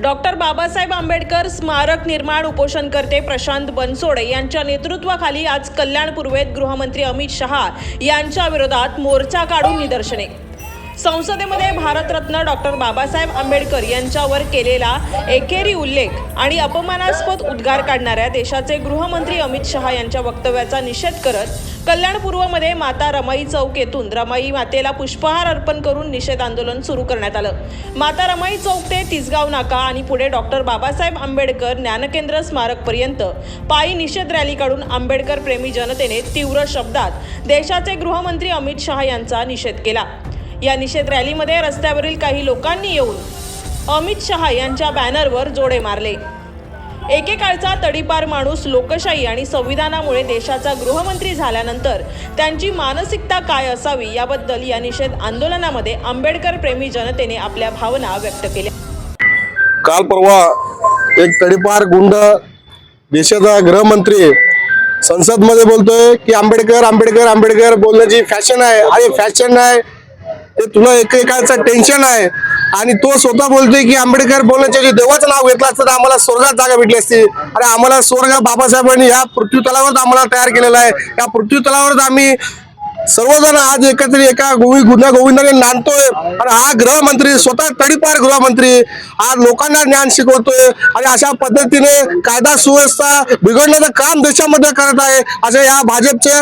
doctor Babasaheb Ambedkar स्मारक निर्माण उपोषणकर्ते प्रशांत बनसोडे यांच्या नेतृत्वाखाली आज कल्याण पूर्वेत गृहमंत्री अमित शहा यांच्या विरोधात मोर्चा काढून निदर्शने. संसदेमध्ये भारतरत्न डॉक्टर बाबासाहेब आंबेडकर यांच्यावर केलेला एकेरी उल्लेख आणि अपमानास्पद उद्गार काढणाऱ्या देशाचे गृहमंत्री अमित शहा यांच्या वक्तव्याचा निषेध करत कल्याण पूर्वमध्ये माता रमाई चौक येथून रमाई मातेला पुष्पहार अर्पण करून निषेध आंदोलन सुरू करण्यात आलं. माता रमाई चौक ते तिसगाव नाका आणि पुढे डॉक्टर बाबासाहेब आंबेडकर ज्ञानकेंद्र स्मारकपर्यंत पायी निषेध रॅली काढून आंबेडकर प्रेमी जनतेने तीव्र शब्दात देशाचे गृहमंत्री अमित शहा यांचा निषेध केला. या निषेध रॅलीमध्ये रस्त्यावरील काही लोकांनी येऊन अमित शहा यांच्या बॅनरवर जोडे मारले. एकेकाळचा तडीपार माणूस लोकशाही आणि संविधानामुळे देशाचा गृहमंत्री झाल्यानंतर त्यांची मानसिकता काय असावी याबद्दल या निषेध आंदोलनामध्ये आंबेडकर प्रेमी जनतेने आपल्या भावना व्यक्त केल्या. काल परवा एक तडीपार गुंड देशाचा गृहमंत्री संसदमध्ये बोलतोय की आंबेडकर आंबेडकर आंबेडकर बोलण्याची फॅशन आहे. अरे फॅशन आहे. ते तुला एकेकाचं टेन्शन आहे. आणि तो स्वतः बोलतोय की आंबेडकर बोलण्याच्या ऐवजी देवाचं नाव घेतलं असतं तर आम्हाला स्वर्गात जागा भेटली असती. अरे आम्हाला स्वर्ग बाबासाहेबांनी या पृथ्वीतलावर आम्हाला तयार केलेला आहे. या पृथ्वीतलावर आम्ही सर्वजण आज एकत्र एका गोवी गुन्हा गोविंदाने नांदतोय. आणि हा गृहमंत्री स्वतः तडीपार गृहमंत्री आज लोकांना ज्ञान शिकवतोय. आणि अशा पद्धतीने कायदा सुव्यवस्था बिघडण्याचं काम देशामध्ये करत आहे. असं या भाजपचे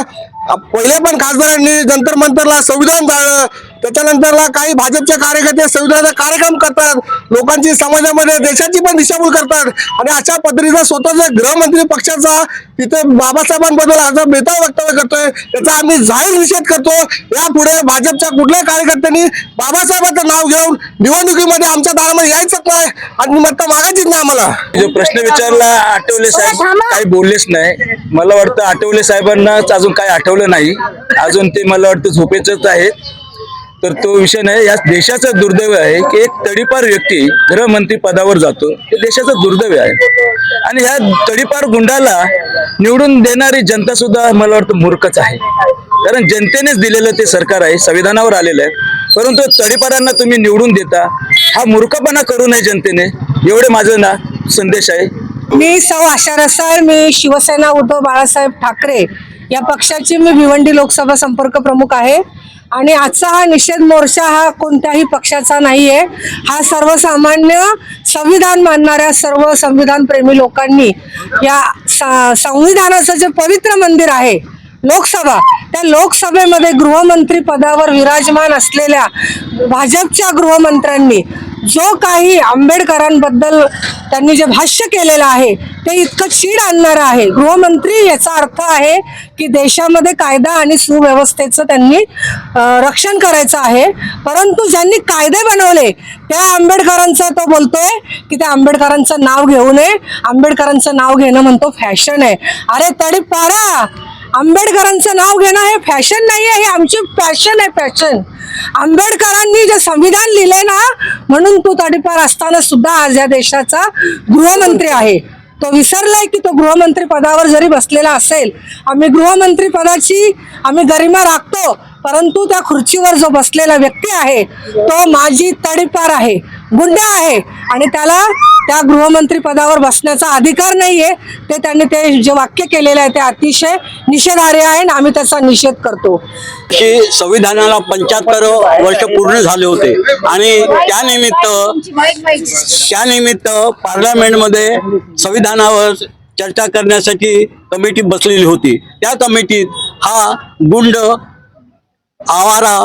पहिले पण खासदारांनी जंतर मंतरला संविधान जाळलं. त्याच्यानंतरला काही भाजपचे कार्यकर्ते संविधानाचा कार्यक्रम करतात. लोकांची समाजामध्ये देशाची पण दिशाभूल करतात. आणि अशा पद्धतीचा स्वतःचा गृहमंत्री पक्षाचा तिथे बाबासाहेबांबद्दल आज बेताळ वक्तव्य करतोय. त्याचा आम्ही जाहीर निषेध करतो. यापुढे भाजपच्या कुठल्याही कार्यकर्त्यांनी बाबासाहेबांचं नाव घेऊन निवडणुकीमध्ये आमच्या दारामध्ये यायचंच नाही. आणि मत मागायचीच नाही आम्हाला. जो प्रश्न विचारला आठवले साहेब काही बोललेच नाही. मला वाटतं आठवले साहेबांनाच अजून काही आठवलं नाही. अजून ते मला वाटतं झोपेच आहेत. तर तो विषय नाही. या देशाचं दुर्दैव आहे की एक तडीपार व्यक्ती गृहमंत्री पदावर जातो. हे देशाचं दुर्दैव आहे. आणि ह्या तडीपार गुंडाला निवडून देणारी जनता सुद्धा मला वाटतं मूर्खच आहे. कारण जनतेनेच दिलेलं ते सरकार आहे संविधानावर आलेलं आहे. परंतु तडीपारांना तुम्ही निवडून देता. हा मूर्खपणा करू नये जनतेने. एवढे माझं ना संदेश आहे. मी सौ आशा रसाळ मी शिवसेना उद्धव बाळासाहेब ठाकरे. या पक्षाची मी भिवंडी लोकसभा संपर्क प्रमुख आहे. आणि आजचा हा निषेध मोर्चा हा कोणत्याही पक्षाचा नाही आहे हा सर्वसामान्य संविधान मानणाऱ्या सर्व संविधान प्रेमी लोकांनी या संविधानाचं जे पवित्र मंदिर आहे लोकसभा त्या लोकसभेमध्ये गृहमंत्री पदावर विराजमान असलेल्या भाजपच्या गृहमंत्र्यांनी जो काही आंबेडकरांबद्दल त्यांनी जे भाष्य केलेलं आहे ते इतकं चीड आणणारं आहे. गृहमंत्री याचा अर्थ आहे की देशामध्ये कायदा आणि सुव्यवस्थेचं त्यांनी रक्षण करायचं आहे. परंतु ज्यांनी कायदे बनवले त्या आंबेडकरांचा तो बोलतोय की त्या आंबेडकरांचं नाव घेऊ नये. आंबेडकरांचं नाव घेणं म्हणतो फॅशन आहे. अरे तडी पारा आंबेडकरांचं नाव घेणं हे फॅशन नाही आहे हे आमची फॅशन आहे फॅशन. आंबेडकरांनी जे संविधान लिहिले ना म्हणून तो तडीपार असताना सुद्धा आज या देशाचा गृहमंत्री आहे. तो विसरलाय की तो गृहमंत्री पदावर जरी बसलेला असेल आम्ही गृहमंत्री पदाची आम्ही गरिमा राखतो परंतु त्या खुर्चीवर जो बसलेला व्यक्ती आहे तो माझी तडीपार आहे गुंड आहे. आणि त्याला त्या गृहमंत्री पदावर बसण्याचा अधिकार नाहीये. ते त्यांनी ते जे वाक्य केलेलं आहे ते अतिशय निषेधार्ह आहे आणि आम्ही त्याचा निषेध करतो. की संविधानाला पंच्याहत्तर वर्ष पूर्ण झाले होते. आणि त्यानिमित्त त्यानिमित्त पार्लमेंटमध्ये संविधानावर चर्चा करण्यासाठी कमिटी बसलेली होती. त्या कमिटीत हा गुंड आवारा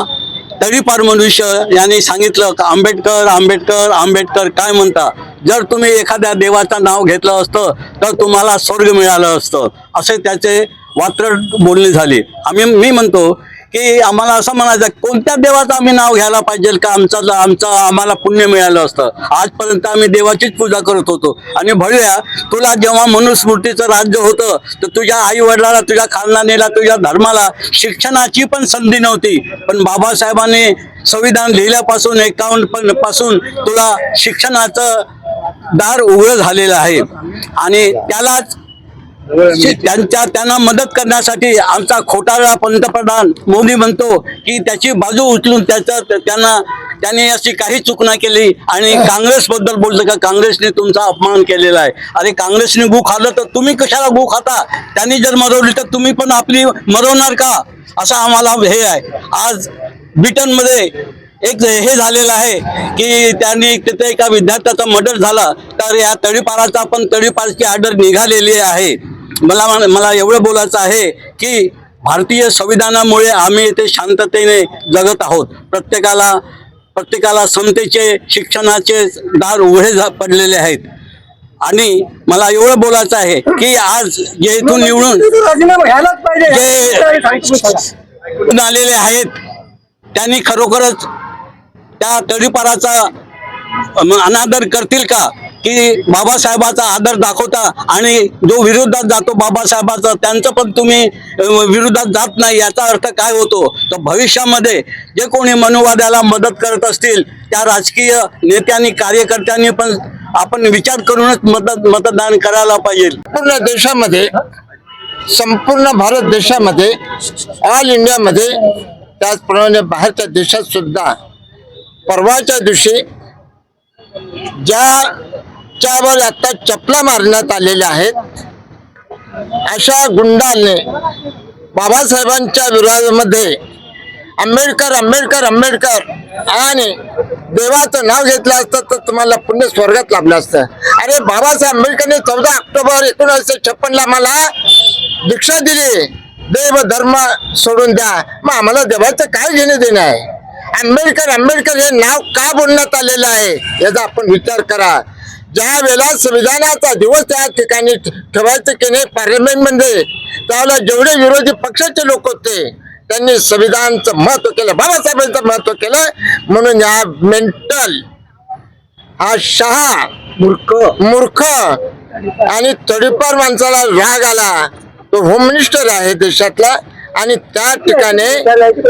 तडीपार मनुष्य यांनी सांगितलं का आंबेडकर आंबेडकर आंबेडकर काय म्हणता? जर तुम्ही एखाद्या देवाचं नाव घेतलं असतं तर तुम्हाला स्वर्ग मिळालं असतं. असे त्याचे वात्र बोलणी झाली. आम्ही मी म्हणतो की आम्हाला असं म्हणायचं कोणत्या देवाचं आम्ही नाव घ्यायला पाहिजे का आमचं आमचं आम्हाला पुण्य मिळालं असतं? आजपर्यंत आम्ही देवाचीच पूजा करत होतो. आणि भळूया तुला जेव्हा मनुस्मृतीचं राज्य होतं तर तुझ्या आई वडिलाला तुझ्या खानदानीला तुझ्या धर्माला शिक्षणाची पण संधी नव्हती. पण बाबासाहेबांनी संविधान लिहिल्यापासून एकावन्न पण पासून तुला शिक्षणाचं दार उघडं झालेलं आहे. आणि त्यालाच त्यांच्या त्यांना मदत करण्यासाठी आमचा खोटारा पंतप्रधान मोदी म्हणतो की त्याची बाजू उचलून त्याचा त्यांना त्याने अशी काही चूक नाही केली. आणि काँग्रेस बद्दल बोलतो का काँग्रेसने तुमचा अपमान केलेला आहे. अरे काँग्रेसने गु खाल्लं तर तुम्ही कशाला गु खाता त्यांनी जर मरवली तर तुम्ही पण आपली मरवणार का? असं आम्हाला हे आहे. आज ब्रिटनमध्ये एक हे झालेलं आहे की त्यांनी तिथे एका विद्यार्थ्याचा मर्डर झाला तर या तळीपाराचा पण तळीपारची ऑर्डर निघालेली आहे. मला मला एवढं बोलायचं आहे की भारतीय संविधानामुळे आम्ही इथे शांततेने जगत आहोत. प्रत्येकाला प्रत्येकाला समतेचे शिक्षणाचे दार उघडे पडलेले आहेत. आणि मला एवढं बोलायचं आहे की आज जे इथून निवडून जे आलेले आहेत त्यांनी खरोखरच त्या तडीपाराचा अनादर करतील का? की बाबासाहेबाचा आदर दाखवता आणि जो विरोधात जातो बाबासाहेबाचा त्यांचं पण तुम्ही विरोधात जात नाही याचा अर्थ काय होतो? तर भविष्यामध्ये जे कोणी मनुवाद्याला मदत करत असतील त्या राजकीय नेत्यांनी कार्यकर्त्यांनी पण आपण विचार करूनच मदत मतदान करायला पाहिजे. पूर्ण देशामध्ये संपूर्ण भारत देशामध्ये ऑल इंडियामध्ये त्याचप्रमाणे बाहेरच्या देशात सुद्धा परवाच्या दिवशी ज्याच्यावर आता चपला मारण्यात आलेल्या आहेत अशा गुंडाने बाबासाहेबांच्या विरोधामध्ये आंबेडकर आंबेडकर आंबेडकर आणि देवाचं नाव घेतलं असतं तर तुम्हाला पुण्य स्वर्गात लाभलं असतं. अरे बाबासाहेब आंबेडकरने चौदा ऑक्टोबर एकोणीसशे छप्पनला मला दीक्षा दिली. देव धर्म सोडून द्या. मग आम्हाला देवाचं काय घेणं देणं आहे? आंबेडकर आंबेडकर हे नाव का बोलण्यात आलेलं आहे? याचा आपण विचार करा. ज्या वेळेला संविधानाचा दिवस त्या ठिकाणी ठेवायचं की नाही पार्लमेंटमध्ये त्यावेळेला जेवढे विरोधी पक्षाचे लोक होते त्यांनी संविधानचं महत्त्व केलं बाबासाहेबांचं महत्त्व केलं म्हणून या मेंटल हा शहा मूर्ख. मूर्ख आणि थोडीफार माणसाला राग आला. तो होम मिनिस्टर आहे देशातला आणि त्या ठिकाणी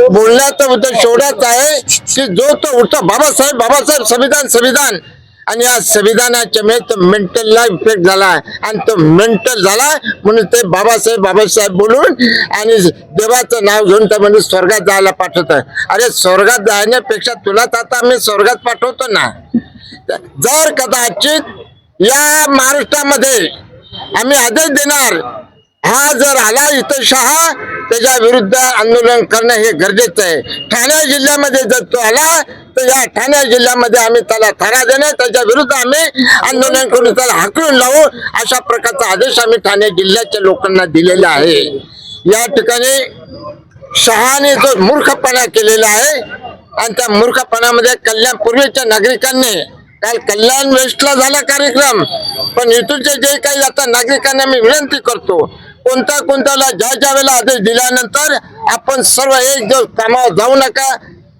बोलण्याचा उद्देश एवढाच आहे की जो तो उठतो बाबासाहेब बाबासाहेब संविधान संविधान. आणि या संविधानाच्या मुळे तो मेंटलला इफेक्ट झाला आणि तो मेंटल झाला म्हणून ते बाबासाहेब बाबासाहेब बोलून आणि देवाचं नाव घेऊन त्या म्हणजे स्वर्गात जायला पाठवत अरे स्वर्गात जाण्यापेक्षा तुला तर आता आम्ही स्वर्गात पाठवतो ना. जर कदाचित या महाराष्ट्रामध्ये आम्ही आदेश देणार हा जर आला इथं शहा त्याच्या विरुद्ध आंदोलन करणं हे गरजेचं आहे. ठाणे जिल्ह्यामध्ये जर तो आला तर या ठाणे जिल्ह्यामध्ये आम्ही त्याला थारा देणे त्याच्या विरुद्ध आम्ही आंदोलन करून त्याला हाकलून लावू अशा प्रकारचा आदेश आम्ही ठाणे जिल्ह्याच्या लोकांना दिलेला आहे. या ठिकाणी शहाने जो मूर्खपणा केलेला आहे आणि त्या मूर्खपणामध्ये कल्याण पूर्वीच्या नागरिकांनी काल कल्याण वेस्टला झाला कार्यक्रम पण इथूनचे जे काही आता नागरिकांना मी विनंती करतो कोणत्या कोणत्याला ज्या ज्या वेळेला आदेश दिल्यानंतर आपण सर्व एक दिवस कामावर जाऊ नका.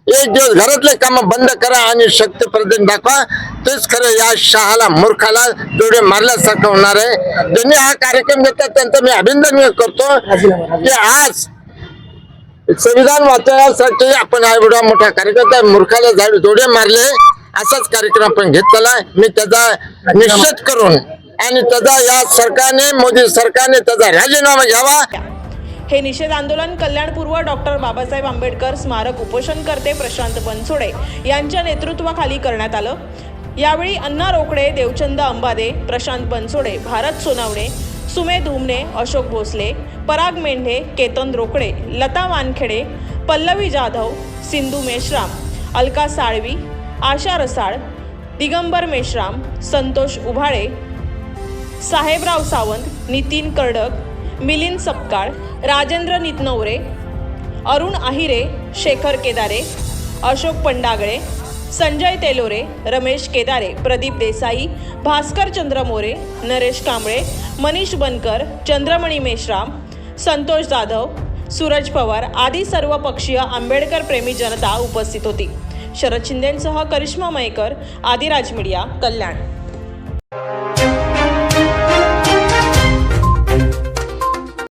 एक दिवस घरातले काम बंद करा आणि शक्ती प्रदर्शन दाखवा. तेच खरं या शहाला मूर्खाला जोडे मारल्यासारखं होणार आहे. ज्यांनी हा कार्यक्रम घेतला त्यांचं मी अभिनंदन करतो की आज संविधान वाचण्यासाठी आपण हा एवढा मोठा कार्यक्रम त्या मूर्खाला जोडे मारले. असाच कार्यक्रम आपण घेतलेला मी त्याचा निश्चित करून आणि त्याचा या सरकारने मोदी सरकारने त्याचा राजीनामा घ्यावा. हे निषेध आंदोलन कल्याणपूर्व डॉक्टर बाबासाहेब आंबेडकर स्मारक उपोषणकर्ते प्रशांत बनसोडे यांच्या नेतृत्वाखाली करण्यात आलं. यावेळी अण्णा रोकडे देवचंद अंबादे प्रशांत बनसोडे भारत सोनावणे सुमे धुमणे अशोक भोसले पराग मेंढे केतन रोकडे लता वानखेडे पल्लवी जाधव सिंधू मेश्राम अलका साळवी आशा रसाळ दिगंबर मेश्राम संतोष उभाळे साहेबराव सावंत नितीन कर्डक मिलिंद सपकाळ राजेंद्र नितनवरे अरुण आहिरे शेखर केदारे अशोक पंडागळे संजय तेलोरे रमेश केदारे प्रदीप देसाई भास्कर चंद्र मोरे नरेश कांबळे मनीष बनकर चंद्रमणी मेश्राम संतोष जाधव सूरज पवार आदी सर्व पक्षीय आंबेडकर प्रेमी जनता उपस्थित होती. शरद शिंदेसह करिश्मा मयेकर आदिराज मीडिया कल्याण.